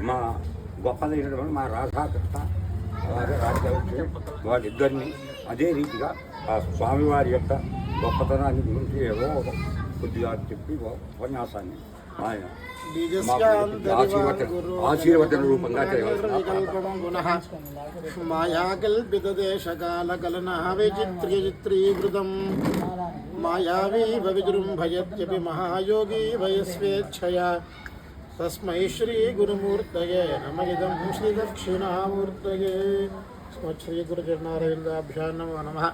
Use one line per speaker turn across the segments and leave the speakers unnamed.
మా గొప్పదైనటువంటి మా రాధాకృష్ణ అలాగే రాజకీయ వాళ్ళిద్దరిని అదే రీతిగా ఆ స్వామివారి యొక్క గొప్పతనాన్ని గురించి ఏదో ఒక కొద్దిగా చెప్పి ఉపన్యాసాన్ని ఆయన ఆశీర్వచన రూపంగా
మాయాకల్పితదేశకాలకలన విచిత్రీచిత్రీకృతం మాయావీ విజృంభయత్యపి మహాయోగి వయస్వేచ్ఛయా తస్మై శ్రీ గురుమూర్తయే నమగిదం ఇదం శ్రీ దక్షిణామూర్తయే శ్రీ గురుచరణారవిందాభ్యాం నమో నమః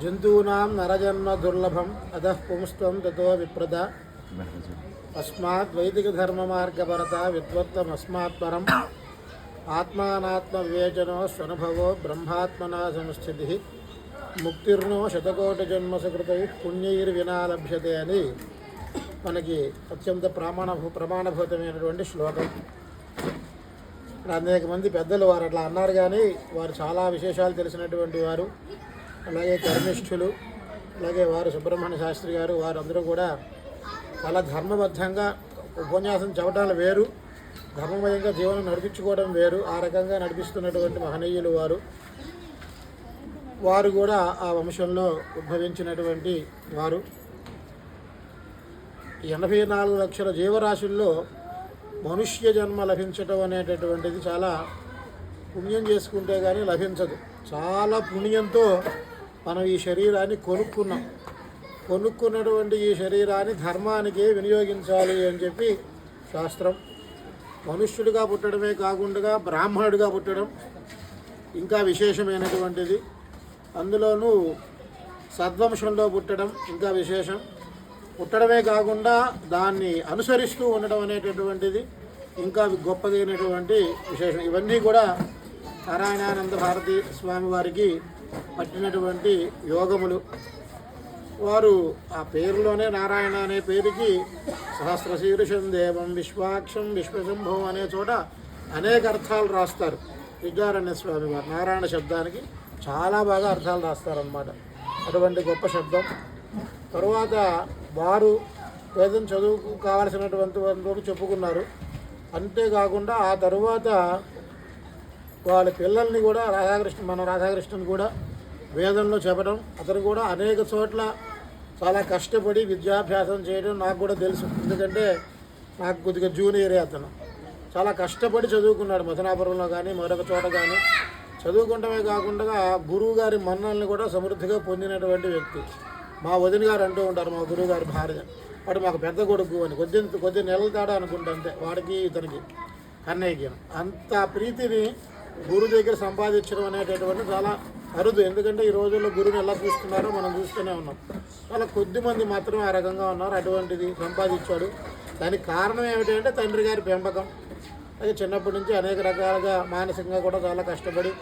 జంతూనాం నరజన్మ దుర్లభం అధః పుంస్త్వం తతో విప్రద అస్మాత్ వైదికధర్మమార్గపరత ధర్మ మార్గపరత విద్వత్తమస్మాత్ పరం ఆత్మానాత్మ స్వనుభవో బ్రహ్మాత్మనా సంస్థితి ముక్తిర్నో శతకోటి పుణ్యైర్వినా లభ్యతే అని మనకి అత్యంత ప్రమాణ ప్రమాణభూతమైనటువంటి శ్లోకం. ఇక్కడ అనేక మంది పెద్దలు వారు అట్లా అన్నారు కానీ వారు చాలా విశేషాలు తెలిసినటువంటి వారు. అలాగే కర్మిష్ఠులు అలాగే వారు సుబ్రహ్మణ్య శాస్త్రి గారు వారందరూ కూడా చాలా ధర్మబద్ధంగా ఉపన్యాసం చెప్పడాలు వేరు. ధర్మమయంగా జీవనం నడిపించుకోవడం వేరు. ఆ రకంగా నడిపిస్తున్నటువంటి మహనీయులు వారు. వారు కూడా ఆ వంశంలో ఉద్భవించినటువంటి వారు. ఎనభై నాలుగు లక్షల జీవరాశుల్లో మనుష్య జన్మ లభించటం అనేటటువంటిది చాలా పుణ్యం చేసుకుంటే కానీ లభించదు. చాలా పుణ్యంతో మనం ఈ శరీరాన్ని కొనుక్కున్నాం. కొనుక్కున్నటువంటి ఈ శరీరాన్ని ధర్మానికి వినియోగించాలి అని చెప్పి శాస్త్రం. మనుష్యుడిగా పుట్టడమే కాకుండా బ్రాహ్మణుడిగా పుట్టడం ఇంకా విశేషమైనటువంటిది. అందులోనూ సద్వంశంలో పుట్టడం ఇంకా విశేషం. పుట్టడమే కాకుండా దాన్ని అనుసరిస్తూ ఉండడం అనేటటువంటిది ఇంకా గొప్పదైనటువంటి విశేషం. ఇవన్నీ కూడా నారాయణానంద భారతి స్వామి వారికి పట్టినటువంటి యోగములు. వారు ఆ పేరులోనే నారాయణ అనే పేరుకి సహస్రశీర్షం దేవం విశ్వాక్షం విశ్వశంభవం అనే చోట అనేక అర్థాలు రాస్తారు. విద్యారణ్య స్వామి వారు నారాయణ శబ్దానికి చాలా బాగా అర్థాలు రాస్తారనమాట అటువంటి గొప్ప శబ్దం. తరువాత వారు వేదం చదువుకు కావలసినటువంటి వరకు చెప్పుకున్నారు. అంతేకాకుండా ఆ తరువాత వాళ్ళ పిల్లల్ని కూడా రాధాకృష్ణ మన రాధాకృష్ణని కూడా వేదంలో చెప్పడం అతను కూడా అనేక చోట్ల చాలా కష్టపడి విద్యాభ్యాసం చేయడం నాకు కూడా తెలుసు. ఎందుకంటే నాకు కొద్దిగా జూనియరే అతను. చాలా కష్టపడి చదువుకున్నాడు మథనాపురంలో కానీ మరొక చోట కానీ. చదువుకుంటమే కాకుండా గురువు గారి మన్నల్ని కూడా సమృద్ధిగా పొందినటువంటి వ్యక్తి. మా వదిన గారు అంటూ ఉంటారు మా గురువు గారి భార్య. వాడు మాకు పెద్ద కొడుకు అని. కొద్ది కొద్ది నెలలు తేడా అనుకుంటా అంతే. వాడికి ఇతనికి కన్నయ్యకి. అంత ప్రీతిని గురువు దగ్గర సంపాదించడం అనేటటువంటి చాలా అరుదు. ఎందుకంటే ఈ రోజుల్లో గురువుని ఎలా చూస్తున్నారో మనం చూస్తూనే ఉన్నాం. చాలా కొద్ది మంది మాత్రమే ఆ రకంగా ఉన్నారు. అటువంటిది సంపాదించాడు. దానికి కారణం ఏమిటంటే తండ్రి గారి పెంపకం. అది చిన్నప్పటి నుంచి అనేక రకాలుగా మానసికంగా కూడా చాలా కష్టపడి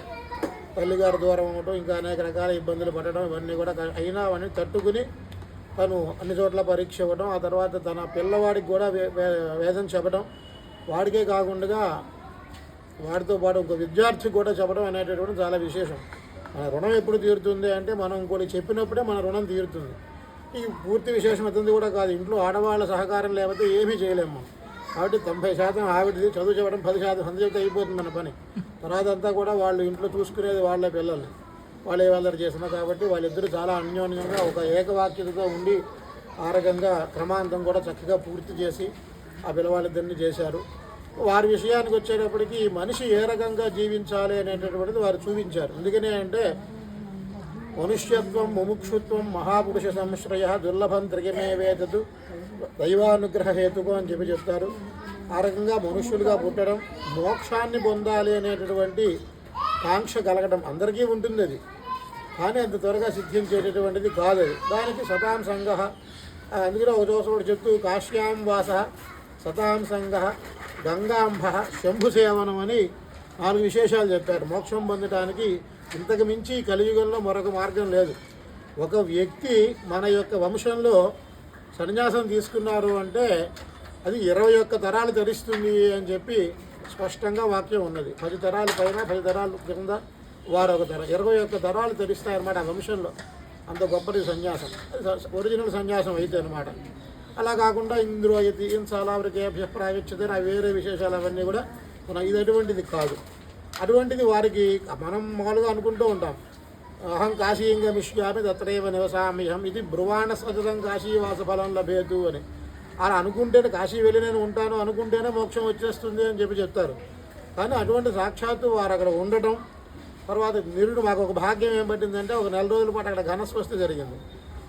తల్లిగారు దూరం ఉండటం ఇంకా అనేక రకాల ఇబ్బందులు పడటం ఇవన్నీ కూడా అయినా అవన్నీ తట్టుకుని తను అన్ని చోట్ల పరీక్ష ఇవ్వడం ఆ తర్వాత తన పిల్లవాడికి కూడా వే- వే- వేదం చెప్పడం వాడికే కాకుండా వాడితో పాటు ఒక విద్యార్థికి కూడా చెప్పడం అనేటటువంటి చాలా విశేషం. మన రుణం ఎప్పుడు తీరుతుంది అంటే మనం ఇంకోటి చెప్పినప్పుడే మన రుణం తీరుతుంది. ఈ పూర్తి విశేషం అతనిది కూడా కాదు. ఇంట్లో ఆడవాళ్ళ సహకారం లేకపోతే ఏమీ చేయలేము మనం. కాబట్టి తొంభై శాతం ఆవిడది చదువు చెప్పడం పది శాతం సంత అయిపోతుంది మన పని. తర్వాత అంతా కూడా వాళ్ళు ఇంట్లో చూసుకునేది వాళ్ళే పిల్లల్ని వాళ్ళే వాళ్ళని చేసినా కాబట్టి వాళ్ళిద్దరూ చాలా అన్యోన్యంగా ఒక ఏకవాక్యతతో ఉండి ఆ రకంగా క్రమాంతం కూడా చక్కగా పూర్తి చేసి ఆ పిల్లవాళ్ళిద్దరిని చేశారు. వారి విషయానికి వచ్చేటప్పటికి మనిషి ఏ రకంగా జీవించాలి అనేటటువంటిది వారు చూపించారు. ఎందుకని అంటే మనుష్యత్వం ముముక్షుత్వం మహాపురుష సంశ్రయ దుర్లభం త్రిగమే వేదదు దైవానుగ్రహ హేతుకు అని చెప్పి చెప్తారు. ఆ రకంగా మనుష్యులుగా పుట్టడం మోక్షాన్ని పొందాలి అనేటటువంటి కాంక్ష కలగడం అందరికీ ఉంటుంది అది. కానీ అంత త్వరగా సిద్ధించేటటువంటిది కాదు అది. దానికి సతాం సంగ అందుకనే ఒక చోసోడు చెప్తూ కాశ్యాం వాస సతాం సంగ గంగాంబ శంభు సేవనం అని నాలుగు విశేషాలు చెప్పారు. మోక్షం పొందటానికి ఇంతకు మించి కలియుగంలో మరొక మార్గం లేదు. ఒక వ్యక్తి మన యొక్క వంశంలో సన్యాసం తీసుకున్నారు అంటే అది ఇరవై ఒక్క తరాలు ధరిస్తుంది అని చెప్పి స్పష్టంగా వాక్యం ఉన్నది. పది తరాల పైన పది తరాలు కింద వారు ఒక తరం ఇరవై ఒక్క తరాలు ధరిస్తాయన్నమాట ఆ వంశంలో. అంత గొప్పది సన్యాసం. ఒరిజినల్ సన్యాసం అయితే అనమాట అలా కాకుండా ఇంద్రో యతి సాలావృకేభ్య ప్రావిచ్యతే ఆ వేరే విశేషాలు అవన్నీ కూడా మన ఇది అటువంటిది కాదు. అటువంటిది వారికి మనం మామూలుగా అనుకుంటూ ఉంటాం. అహం కాశీం గమిష్యామి తత్రైవ నివసామ్యహం ఇది బ్రువాణ సతతం కాశీవాస ఫలం లభేతు అని. అలా అనుకుంటేనే కాశీ వెళ్ళి నేను ఉంటాను అనుకుంటేనే మోక్షం వచ్చేస్తుంది అని చెప్పి చెప్తారు. కానీ అటువంటి సాక్షాత్తు వారు అక్కడ ఉండటం తర్వాత నిరుడు మాకు ఒక భాగ్యం ఏం పట్టిందంటే ఒక నెల రోజుల పాటు అక్కడ ఘనస్వస్తి జరిగింది.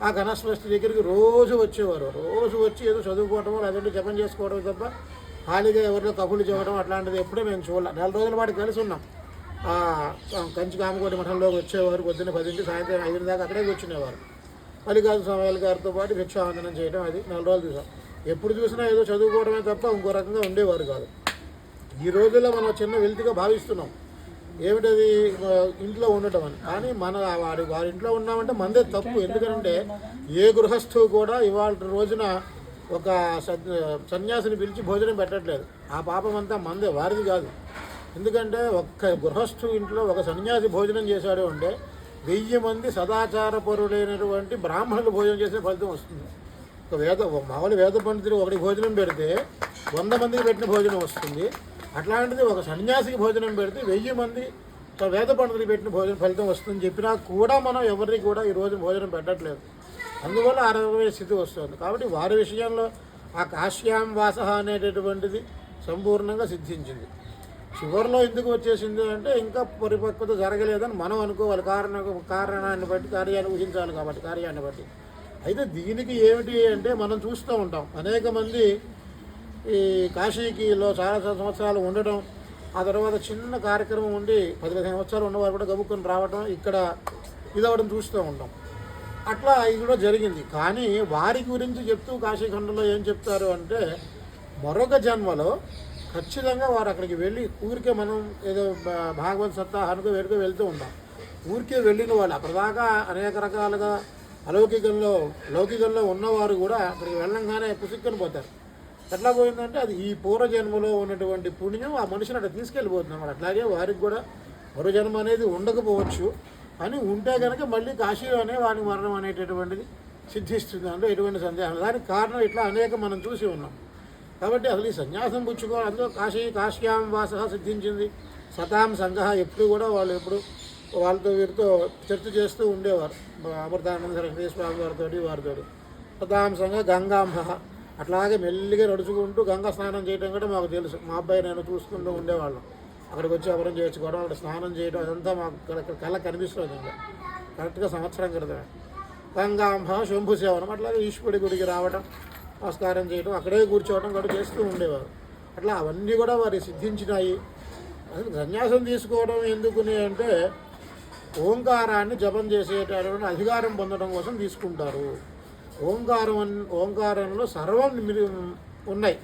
ఆ ఘనస్వస్తి దగ్గరికి రోజు వచ్చేవారు. రోజు వచ్చి ఏదో చదువుకోవటం లేదంటే జపం చేసుకోవడం తప్ప ఖాళీగా ఎవరిలో కబుర్లు చెప్పడం అట్లాంటిది ఎప్పుడూ మేము చూడాలి. నెల రోజుల పాటు కలిసి ఉన్నాం. కంచి కామకోటి మఠంలోకి వచ్చేవారు పొద్దున్న పదింటి సాయంత్రం ఐదు దాకా అక్కడే కూర్చునేవారు. మల్లికార్జున స్వామి గారితో పాటు భిక్షావందనం చేయడం అది నెల రోజులు చూసాం. ఎప్పుడు చూసినా ఏదో చదువుకోవడమే తప్ప ఇంకో రకంగా ఉండేవారు కాదు. ఈ రోజుల్లో మనం చిన్న వెల్తిగా భావిస్తున్నాం. ఏమిటది? ఇంట్లో ఉండటం అని. కానీ మన వారి వారి ఇంట్లో ఉన్నామంటే మందే తప్పు. ఎందుకంటే ఏ గృహస్థు కూడా ఇవాళ రోజున ఒక సన్- సన్యాసిని పిలిచి భోజనం పెట్టట్లేదు. ఆ పాపం అంతా మందే వారిది కాదు. ఎందుకంటే ఒక్క గృహస్థు ఇంట్లో ఒక సన్యాసి భోజనం చేశాడు అంటే వెయ్యి మంది సదాచారపరుడైనటువంటి బ్రాహ్మణులు భోజనం చేసిన ఫలితం వస్తుంది. ఒక వేద మామూలు వేద పండితుడు ఒకటి భోజనం పెడితే వంద మందికి పెట్టిన భోజనం వస్తుంది. అట్లాంటిది ఒక సన్యాసికి భోజనం పెడితే వెయ్యి మంది ఒక వేద పండితుడికి పెట్టిన భోజనం ఫలితం వస్తుందని చెప్పినా కూడా మనం ఎవరిని కూడా ఈ రోజు భోజనం పెట్టట్లేదు. అందువల్ల ఆ రకమైన స్థితి వస్తుంది. కాబట్టి వారి విషయంలో ఆ కాశ్యాం వాస అనేటటువంటిది సంపూర్ణంగా సిద్ధించింది. చివరిలో ఎందుకు వచ్చేసింది అంటే ఇంకా పరిపక్వత జరగలేదని మనం అనుకోవాలి. కారణ కారణాన్ని బట్టి కార్యాన్ని ఊహించాలి కాబట్టి కార్యాన్ని బట్టి. అయితే దీనికి ఏమిటి అంటే మనం చూస్తూ ఉంటాం. అనేక మంది ఈ కాశీకిలో చాలా సంవత్సరాలు ఉండడం ఆ తర్వాత చిన్న కార్యక్రమం ఉండి పదిహేను సంవత్సరాలు ఉన్నవారు కూడా గబుక్కుని రావడం ఇక్కడ ఇదవడం చూస్తూ ఉంటాం. అట్లా ఇది కూడా జరిగింది. కానీ వారి గురించి చెప్తూ కాశీఖండంలో ఏం చెప్తారు అంటే మరొక జన్మలో ఖచ్చితంగా వారు అక్కడికి వెళ్ళి ఊరికే మనం ఏదో భా- సత్తా హనుక వేడుక వెళ్తూ ఉంటాం. ఊరికే వెళ్ళిన వాళ్ళు అప్పటిదాకా అనేక రకాలుగా అలౌకికంలో లౌకికంలో ఉన్నవారు కూడా అక్కడికి వెళ్ళంగానే పుసుక్కని పోతారు. ఎట్లా పోయిందంటే అది ఈ పూర్వజన్మలో ఉన్నటువంటి పుణ్యం ఆ మనిషిని అట్లా తీసుకెళ్ళిపోతుంది అన్నమాట. అట్లాగే వారికి కూడా మరో జన్మ అనేది ఉండకపోవచ్చు. అని ఉంటే కనుక మళ్ళీ కాశీలోనే వాడి మరణం అనేటటువంటిది సిద్ధిస్తుంది. అందులో ఎటువంటి సందేహం దానికి కారణం ఇట్లా అనేక మనం చూసి ఉన్నాం. కాబట్టి అసలు ఈ సన్యాసం పుచ్చుకోవాలి. అందులో కాశీ కాశ్యాం వాస సిద్ధించింది. సతాం సంఘ ఎప్పుడు కూడా వాళ్ళు ఎప్పుడు వాళ్ళతో వీరితో చర్చ చేస్తూ ఉండేవారు. అమృతానంద వెంకటేశ్వర స్వామి వారితో వారితో సతాం సంఘ గంగాంబ అట్లాగే మెల్లిగా నడుచుకుంటూ గంగా స్నానం చేయడం కూడా మాకు తెలుసు. మా అబ్బాయి నేను చూసుకుంటూ ఉండేవాళ్ళం. అక్కడికి వచ్చి అపరం చేర్చుకోవడం అక్కడ స్నానం చేయడం అదంతా మాకు కల- కళ్ళ కనిపిస్తుంది ఇంకా. కరెక్ట్గా సంవత్సరం క్రితమే గంగాంబ శంభు సేవనం అట్లాగే ఈశ్వరుడి గుడికి రావడం నమస్కారం చేయడం అక్కడే కూర్చోవడం కూడా చేస్తూ ఉండేవారు. అట్లా అవన్నీ కూడా వారి సిద్ధించినాయి. అసలు సన్యాసం తీసుకోవడం ఎందుకుని అంటే ఓంకారాన్ని జపం చేసేటటువంటి అధికారం పొందడం కోసం తీసుకుంటారు. ఓంకారం ఓంకారంలో సర్వం ఉన్నాయి.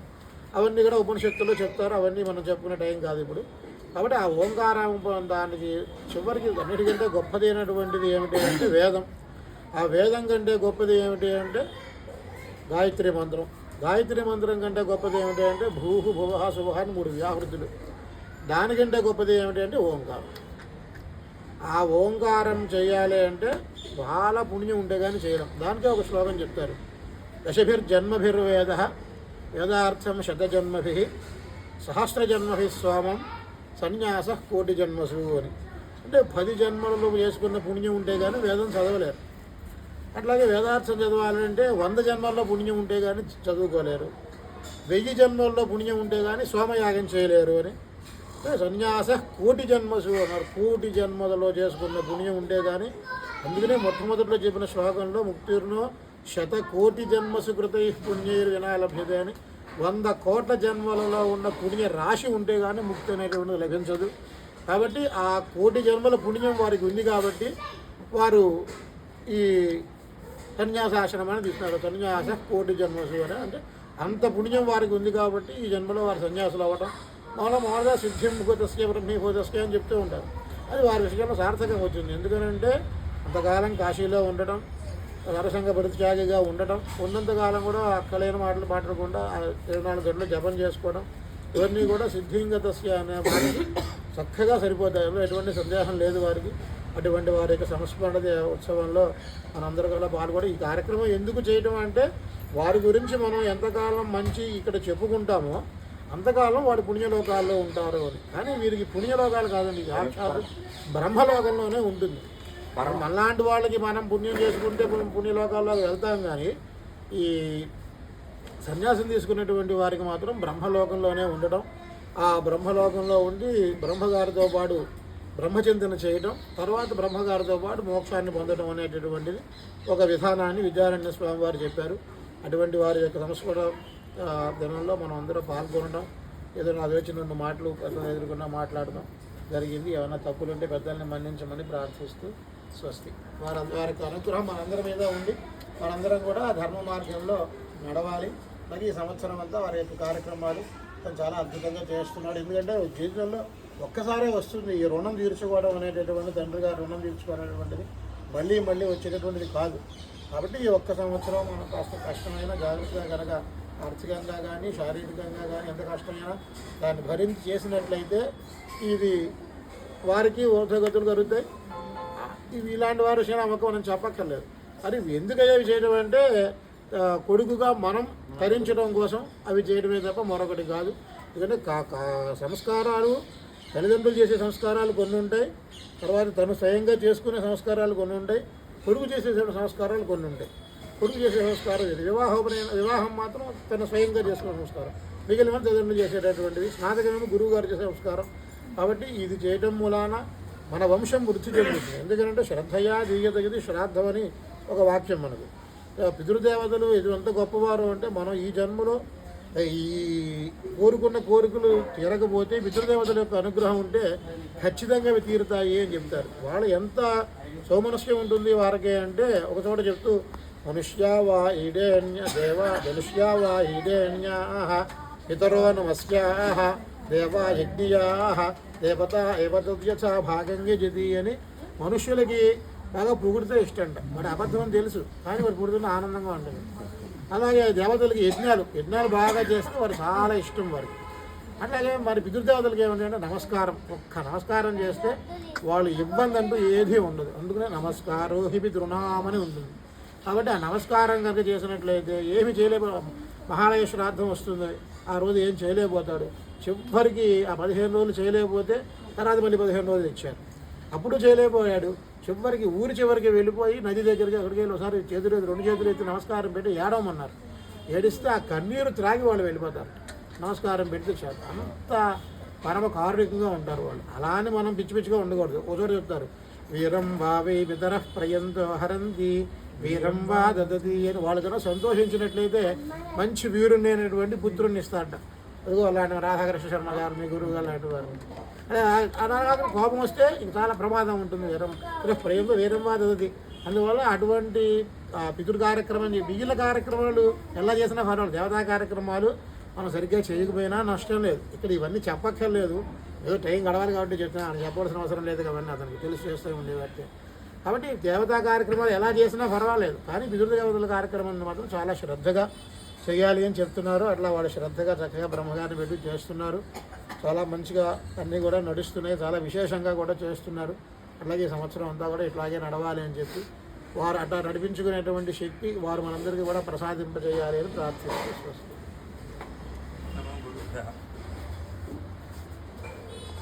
అవన్నీ కూడా ఉపనిషత్తులో చెప్తారు అవన్నీ మనం చెప్పుకునే టైం కాదు ఇప్పుడు. కాబట్టి ఆ ఓంకారం దానికి చివరికి అన్నిటికంటే గొప్పదైనటువంటిది ఏమిటి అంటే వేదం. ఆ వేదం కంటే గొప్పది ఏమిటి అంటే గాయత్రి మంత్రం. గాయత్రి మంత్రం కంటే గొప్పది ఏమిటి అంటే భూహు భువహ శుభ అని మూడు వ్యాహృతులు. దానికంటే గొప్పది ఏమిటి అంటే ఓంకారం. ఆ ఓంకారం చేయాలి అంటే చాలా పుణ్యం ఉంటే కానీ చేయడం. దానికే ఒక శ్లోకం చెప్తారు. దశభిర్జన్మభిర్వేద వేదార్థం శతజన్మభి. సహస్రజన్మభి స్వామం. సన్యాస కోటి జన్మసు అని. అంటే పది జన్మలలో చేసుకున్న పుణ్యం ఉంటే కానీ వేదం చదవలేరు. అట్లాగే వేదార్థం చదవాలంటే వంద జన్మల్లో పుణ్యం ఉంటే కానీ చదువుకోలేరు. వెయ్యి జన్మల్లో పుణ్యం ఉంటే కానీ సోమయాగం చేయలేరు అని. సన్యాస కోటి జన్మసు అన్నారు. కోటి జన్మలలో చేసుకున్న పుణ్యం ఉంటే కానీ అందుకనే మొట్టమొదటిలో చెప్పిన శ్లోకంలో ముక్తిర్నో శత కోటి జన్మసు కృతై పుణ్యైర్ వినాలభ్యతే అని వంద కోట్ల జన్మలలో ఉన్న పుణ్య రాశి ఉంటే కానీ ముక్తి అనేటువంటిది లభించదు. కాబట్టి ఆ కోటి జన్మల పుణ్యం వారికి ఉంది కాబట్టి వారు ఈ సన్యాసాశ్రమాన్ని తీసుకున్నారు. సన్యాస కోటి జన్మసు అని అంటే అంత పుణ్యం వారికి ఉంది కాబట్టి ఈ జన్మలో వారు సన్యాసులు అవ్వటం మామూలుగా మామూలుగా సిద్ధిం భూతస్కే బ్రహ్మీభూతస్కే అని చెప్తూ ఉంటారు. అది వారి విషయంలో సార్థకం వచ్చింది. ఎందుకనంటే అంతకాలం కాశీలో ఉండటం నరసంగ పరిత్యాగిగా ఉండటం. ఉన్నంతకాలం కూడా అక్కలేని మాటలు మాట్లాడకుండా ఇరవై నాలుగు గంటలు జపం చేసుకోవడం. ఇవన్నీ కూడా సిద్ధింగతస్య అనే మాటకి చక్కగా సరిపోతాయి. ఎటువంటి సందేహం లేదు వారికి. అటువంటి వారి యొక్క సంస్మరణ ఉత్సవంలో మనందరూ కూడా పాల్గొని ఈ కార్యక్రమం ఎందుకు చేయటం అంటే వారి గురించి మనం ఎంతకాలం మంచి ఇక్కడ చెప్పుకుంటామో అంతకాలం వాడు పుణ్యలోకాల్లో ఉంటారు అని. కానీ వీరికి పుణ్యలోకాలు కాదండి సాక్షాత్ బ్రహ్మలోకంలోనే ఉంటుంది.
మనం
మనలాంటి వాళ్ళకి మనం పుణ్యం చేసుకుంటే మనం పుణ్యలోకాల్లోకి వెళ్తాం కానీ ఈ సన్యాసం తీసుకున్నటువంటి వారికి మాత్రం బ్రహ్మలోకంలోనే ఉండటం ఆ బ్రహ్మలోకంలో ఉండి బ్రహ్మగారితో పాటు బ్రహ్మచింతన చేయటం తర్వాత బ్రహ్మగారితో పాటు మోక్షాన్ని పొందడం అనేటటువంటిది ఒక విధానాన్ని విద్యారణ్య స్వామి వారు చెప్పారు. అటువంటి వారి యొక్క సంస్కృత దినంలో మనం అందరం పాల్గొనడం ఏదైనా అదొచ్చిన రెండు మాటలు పెద్దలు ఎదుర్కొన్నా మాట్లాడడం జరిగింది. ఏమైనా తప్పులుంటే పెద్దల్ని మన్నించమని ప్రార్థిస్తూ స్వస్తి. వారి వారికి అనుగ్రహం మనందరి మీద ఉండి వారందరం కూడా ధర్మ మార్గంలో నడవాలి. మరి ఈ సంవత్సరం అంతా వారి యొక్క కార్యక్రమాలు తను చాలా అద్భుతంగా చేస్తున్నాడు. ఎందుకంటే జీవితంలో ఒక్కసారే వస్తుంది ఈ రుణం తీర్చుకోవడం అనేటటువంటి తండ్రి గారు రుణం తీర్చుకోవడం అనేటువంటిది మళ్ళీ మళ్ళీ వచ్చేటటువంటిది కాదు. కాబట్టి ఈ ఒక్క సంవత్సరం మనం కాస్త కష్టమైన జాగ్రత్తగా కనుక ఆర్థికంగా కానీ శారీరకంగా కానీ ఎంత కష్టమైనా దాన్ని భరించి చేసినట్లయితే ఇది వారికి ఊర్ధగతులు కలుగుతాయి. ఇవి ఇలాంటి వారు శ్రీరామక్క మనం చెప్పక్కర్లేదు. మరి ఇవి ఎందుకు అవి చేయడం అంటే కొడుకుగా మనం తరించడం కోసం అవి చేయడమే తప్ప మరొకటి కాదు. ఎందుకంటే కా- కా- సంస్కారాలు తల్లిదండ్రులు చేసే సంస్కారాలు కొన్ని ఉంటాయి. తర్వాత తను స్వయంగా చేసుకునే సంస్కారాలు కొన్ని ఉంటాయి. కొడుకు చేసే సంస్కారాలు కొన్ని ఉంటాయి. కొడుకు చేసే సంస్కారం ఇది వివాహోపనయన వివాహం మాత్రం తను స్వయంగా చేసుకునే సంస్కారం. మిగిలిన తల్లిదండ్రులు చేసేటటువంటిది స్నాతకమేమో గురువు గారు చేసే సంస్కారం. కాబట్టి ఇది చేయడం మూలాన మన వంశం వృద్ధి చెందుతుంది ఎందుకంటే శ్రద్ధయా దీయతగిది శ్రాద్ధం అని ఒక వాక్యం మనకు పితృదేవతలు ఇది ఎంత గొప్పవారు అంటే మనం ఈ జన్మలో ఈ కోరుకున్న కోరికలు తీరకపోతే పితృదేవతల యొక్క అనుగ్రహం ఉంటే ఖచ్చితంగా అవి తీరుతాయి అని చెప్తారు. వాళ్ళు ఎంత సౌమనస్యం ఉంటుంది వారికి అంటే ఒక చోట చెప్తూ మనుష్యా వా ఈడేణ్య దేవ మనుష్యా వా ఈడేణ్యాహ పితరో నమస్యాహ దేవా యజ్ఞయాహ దేవత ఏవతద్యచ భాగంగా జది అని మనుష్యులకి బాగా పొగుడితే ఇష్టం మరి అబద్ధం అని తెలుసు. కానీ వారు పొగుడుతున్న ఆనందంగా ఉంటుంది. అలాగే దేవతలకి యజ్ఞాలు. యజ్ఞాలు బాగా చేస్తే వారు చాలా ఇష్టం వారికి అట్లాగే మరి పితృదేవతలకి ఏమంటే నమస్కారం. ఒక్క నమస్కారం చేస్తే వాళ్ళు ఇబ్బంది అంటూ ఏదీ ఉండదు. అందుకనే నమస్కారో హి పితృనామని ఉంటుంది. కాబట్టి ఆ నమస్కారం కనుక చేసినట్లయితే ఏమి చేయలేబో మహాలయ శ్రాద్ధం వస్తుంది. ఆ రోజు ఏం చేయలేకపోతాడు? చివరికి ఆ పదిహేను రోజులు చేయలేకపోతే తర్వాత మళ్ళీ పదిహేను రోజులు ఇచ్చారు. అప్పుడు చేయలేకపోయాడు. చివరికి ఊరి చివరికి వెళ్ళిపోయి నది దగ్గరికి అక్కడికి వెళ్ళి ఒకసారి చేతులు రెండు చేతులు ఎత్తి నమస్కారం పెట్టి ఏడవమన్నారు. ఏడిస్తే ఆ కన్నీరు త్రాగి వాళ్ళు వెళ్ళిపోతారు. నమస్కారం పెడితే చాలు అంత పరమ కారుణికంగా ఉంటారు వాళ్ళు. అలానే మనం పిచ్చి పిచ్చిగా ఉండకూడదు. ఒకసారి చెప్తారు. వీరం వావే వితర ప్రయంతో హరంతి వీరం వా దదతి అని వాళ్ళు కన్నా సంతోషించినట్లయితే మంచి వీరుని అనేటువంటి పుత్రుని ఇస్తాడట. అదిగో అలాంటి రాధాకృష్ణ శర్మ గారు మీ గురువు గారు లాంటి వారు. అదే అలాగా కోపం వస్తే ఇంక చాలా ప్రమాదం ఉంటుంది వీరం ప్రేమతో వీరం బాధ దదతి అందువల్ల అటువంటి పితృ కార్యక్రమం మిగిలిన కార్యక్రమాలు ఎలా చేసినా పర్వాలేదు. దేవతా కార్యక్రమాలు మనం సరిగ్గా చేయకపోయినా నష్టం లేదు. ఇక్కడ ఇవన్నీ చెప్పక్కర్లేదు. ఏదో టైం గడవాలి కాబట్టి చెప్తున్నాను చెప్పవలసిన అవసరం లేదు కాబట్టి అతనికి తెలిసి చేస్తూ ఉండేవాటి కాబట్టి దేవతా కార్యక్రమాలు ఎలా చేసినా పర్వాలేదు. కానీ పితృదేవతల కార్యక్రమాన్ని మాత్రం చాలా శ్రద్ధగా చేయాలి అని చెప్తున్నారు. అట్లా వాళ్ళు శ్రద్ధగా చక్కగా బ్రహ్మగారిని పెట్టి చేస్తున్నారు. చాలా మంచిగా అన్నీ కూడా నడుస్తున్నాయి. చాలా విశేషంగా కూడా చేస్తున్నారు. అట్లాగే సంవత్సరం అంతా కూడా ఇట్లాగే నడవాలి అని చెప్పి వారు అట్లా నడిపించుకునేటువంటి శక్తి వారు మనందరికీ కూడా ప్రసాదింపజేయాలి అని ప్రార్థిస్తూ
నమో